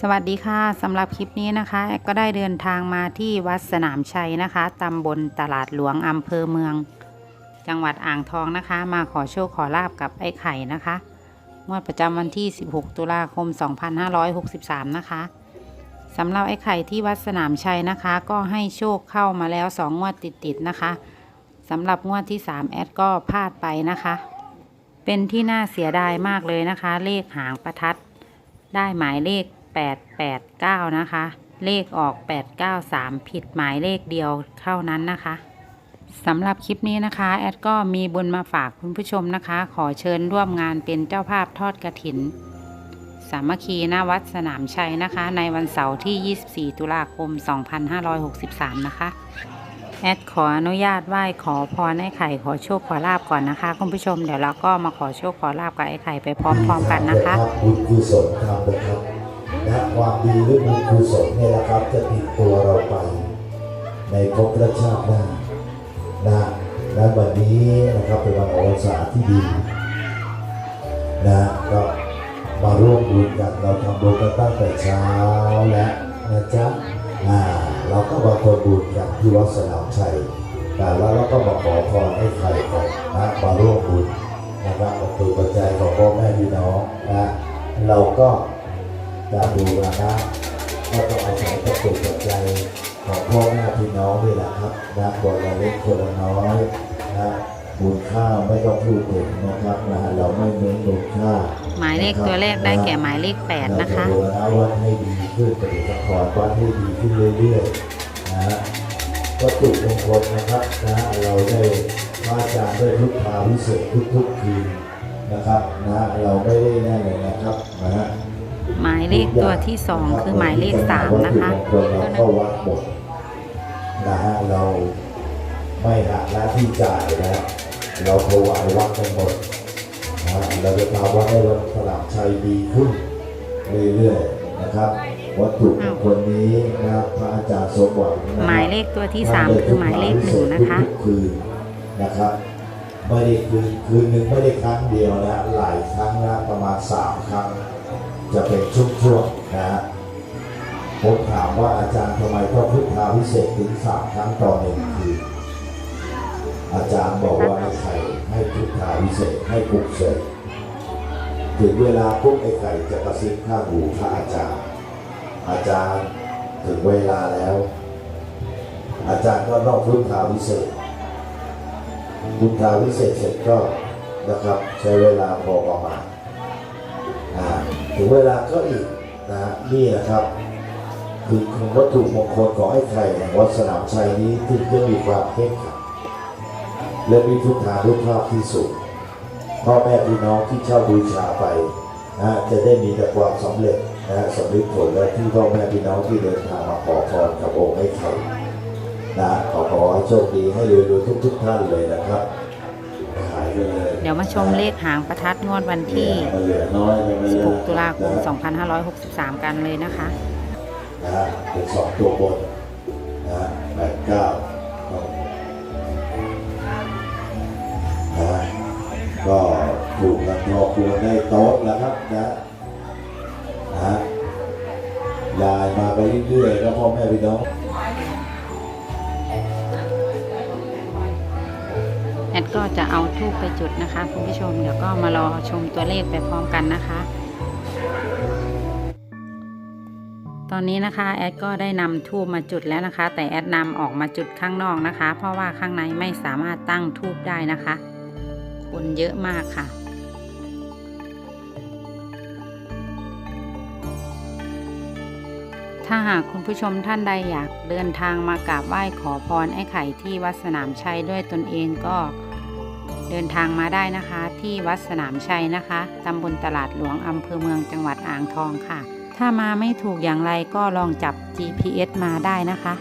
สวัสดีค่ะสำหรับคลิปนี้นะคะแอดก็ได้เดินทางมาที่วัดสนามชัยนะคะตำบลตลาดหลวงอำเภอเมือง จังหวัดอ่างทองนะคะ มาขอโชคขอลาบกับไอ้ไข่นะคะ งวดประจำวันที่ 16 ตุลาคม 2563 นะคะสำหรับไอ้ไข่ที่วัดสนามชัยนะคะ ก็ให้โชคเข้ามาแล้ว 2 งวดติดๆนะคะสำหรับงวดที่ 3 แอดก็พลาดไปนะคะ เป็นที่น่าเสียดายมากเลยนะคะ เลขหางประทัดได้หมายเลข 889 นะคะ เลขออก 893 ผิดหมายเลขเดียวเท่านั้นนะคะสำหรับคลิปนี้นะคะ แอดก็มีบุญมาฝากคุณผู้ชมนะคะ ขอเชิญร่วมงานเป็นเจ้าภาพทอดกระถิน สามัคคีหน้าวัดสนามชัยนะคะ ในวันเสาร์ที่ 24 ตุลาคม 2563 นะคะ แอดขออนุญาตไหว้ขอพรไอ้ไข่ขอโชคขอลาบก่อนนะคะ คุณผู้ชมเดี๋ยวเราก็มาขอโชคขอลาบกับไอ้ไข่ไปพร้อมๆกันนะคะบุญกุศลทำเลยครับ และความดีหรือบุญกุศลเนี่ยนะครับ จะติดตัวเราไป ในภพและชาติหน้านะและวันนี้นะครับเป็นวันอวสานที่ดีนะก็มาร่วมบุญกันเราทำบุญกันตั้งแต่เช้าและนะจ๊ะอ่าเราก็มาทำบุญกันที่วัดสนามชัยแต่แล้วเราก็มาขอพรให้ใครก่อนนะมาร่วมบุญนะครับประตูปัจจัยของพ่อแม่พี่น้องนะเราก็ จะดูนะก็ต้องอาศัยประตูปัจจัยของพ่อแม่พี่น้องนี่แหละครับนะคนละเล็กคนละน้อยนะบุญข้าวไม่ต้องพูดถึงนะครับนะเราไม่เน้นบุญข้าวหมายเลขตัวแรกได้แก่หมายเลข8นะคะเราจบูรณะวัดให้ดีขึ้นปฏิสังขรณ์วัดให้ดีขึ้นเรื่อยๆนะฮะวัตถุมงคลนะครับนะเราได้พระอาจารย์ได้พุทธาวิเศษทุกๆคืนนะครับนะเราไม่ได้แน่เลยนะครับนะฮะ หมายเลขตัวที่2คือหมายเลข3นะคะวัตถุมงคลเราเข้าวัดหมดนะฮะเราไม่หักหน้าที่จ่ายนะ เราถวายวัดทั้งหมดนะฮะเราจะทำวัดให้วัดสลามชัยดีขึ้นเรื่อยๆนะครับ วัตถุมงคลนี้นะครับพระอาจารย์สมหวังนะครับหมายเลขตัวที่3คือหมายเลข1นะคะทุกคืนนะครับไม่ได้คืนคืนหนึ่งไม่ได้ครั้งเดียวนะหลายครั้งนะประมาณสามครั้ง จะเป็นช่วงนะฮะผมถามว่าอาจารย์ทำไมต้องพุทธาพิเศษถึงสามครั้งต่อหนึ่งคืนอาจารย์บอกว่าให้ใครให้พุทธาพิเศษให้ปลุกเสกถึงเวลาปุ๊บไอ้ไข่จะกระซิบข้างหูพระอาจารย์ อาจารย์ถึงเวลาแล้ว อาจารย์ก็นอกพุทธาวิเศษพุทธาวิเศษเสร็จก็นะครับใช้เวลาพอประมาณ ถึงเวลาก็อีกนะนี่แหละครับคือของวัตถุมงคลของไอ้ไข่แห่งวัดสนามชัยนี้ที่จะมีความเข้มขังและมีพุทธานุภาพที่สูงพ่อแม่พี่น้องที่เช่าบูชาไปนะจะได้มีแต่ความสำเร็จนะสำเร็จผลและที่พ่อแม่พี่น้องที่เดินทางมาขอพรกับองค์ไอ้ไข่นะขอขอให้โชคดีให้รวยๆทุก ๆ ท่านเลยนะครับ เลยเดี๋ยวมาชมเลขหางประทัดงวดวันที่มันเหลือน้อยเลยไม่เยอะ16 ตุลาคม 2563 กันเลยนะคะนะฮะเป็นสองตัวบนนะฮะแปดเก้านะก็ถูกกันพอควรได้โต๊ะแล้วครับนะนะฮะยายมาไปเรื่อยๆแล้วพ่อแม่พี่น้อง ดก็จะเอาทูบไปจุดนะคะคุณผู้ชมเดี๋ยวก็มารอชมตัวเลขไปพร้อมกันนะคะ ตอนนี้นะคะแอดก็ได้นำทูบมาจุดแล้วนะคะ แต่แอดนำออกมาจุดข้างนอกนะคะ เพราะว่าข้างในไม่สามารถตั้งทูบได้นะคะ คนเยอะมากค่ะถ้าหากคุณผู้ชมท่านใดอยากเดินทางมากราบไหว้ขอพรไอ้ไข่ที่วัดสนามชัยด้วยตนเองก็ เดินทางมาได้นะคะ ที่วัดสนามชัยนะคะตำบลตลาดหลวงอำเภอเมืองจังหวัดอ่างทองค่ะ ถ้ามาไม่ถูกอย่างไรก็ลองจับ GPS มาได้นะคะ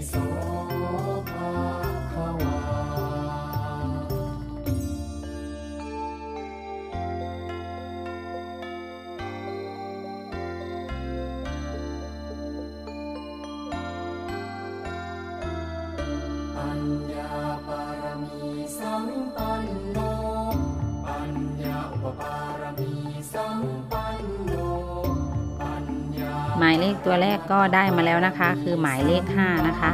soul. หมายเลขตัวแรกก็ได้มาแล้วนะคะ คือหมายเลข 5 นะคะ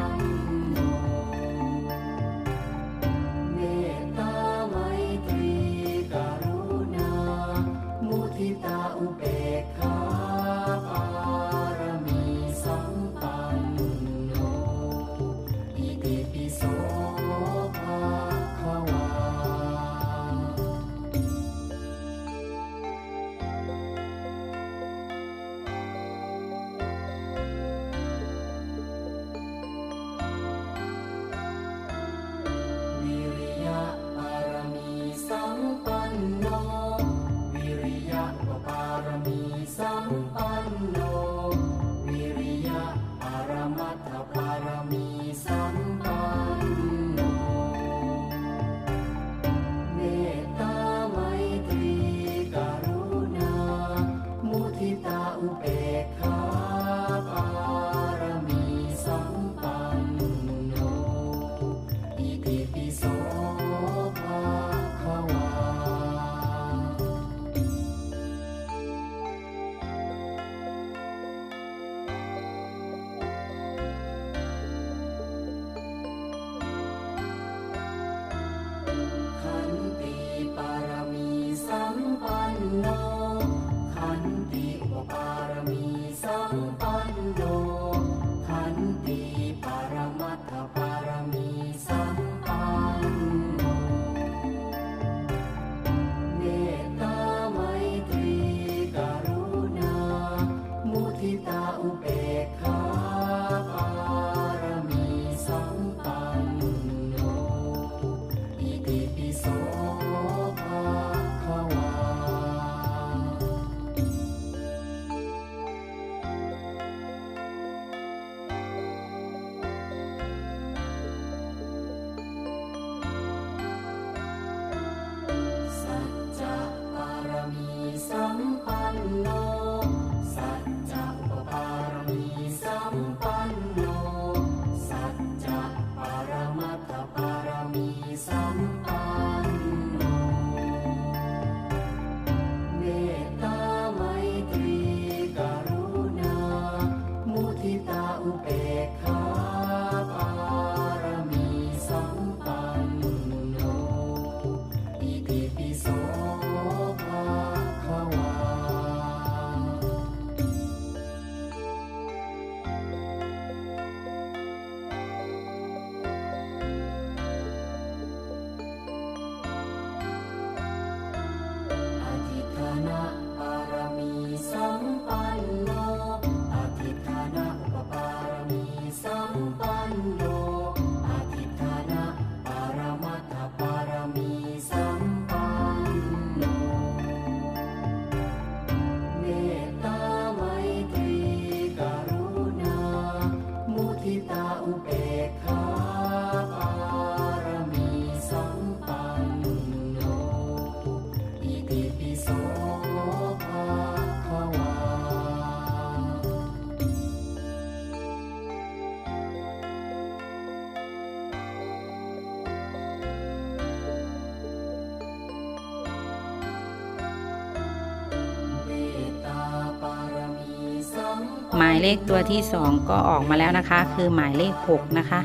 มายเลขตัวที่ 2 ก็ออกมาแล้วนะคะ คือหมายเลข 6 นะคะ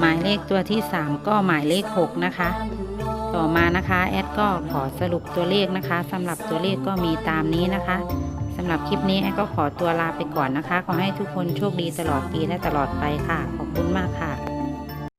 หมายเลขตัวที่ 3 ก็หมายเลข 6 นะคะ ต่อมานะคะแอดก็ขอสรุปตัวเลขนะคะสำหรับตัวเลขก็มีตามนี้นะคะสำหรับคลิปนี้แอดก็ขอตัวลาไปก่อนนะคะ ขอให้ทุกคนโชคดีตลอดปีและตลอดไปค่ะ ขอบคุณมากค่ะ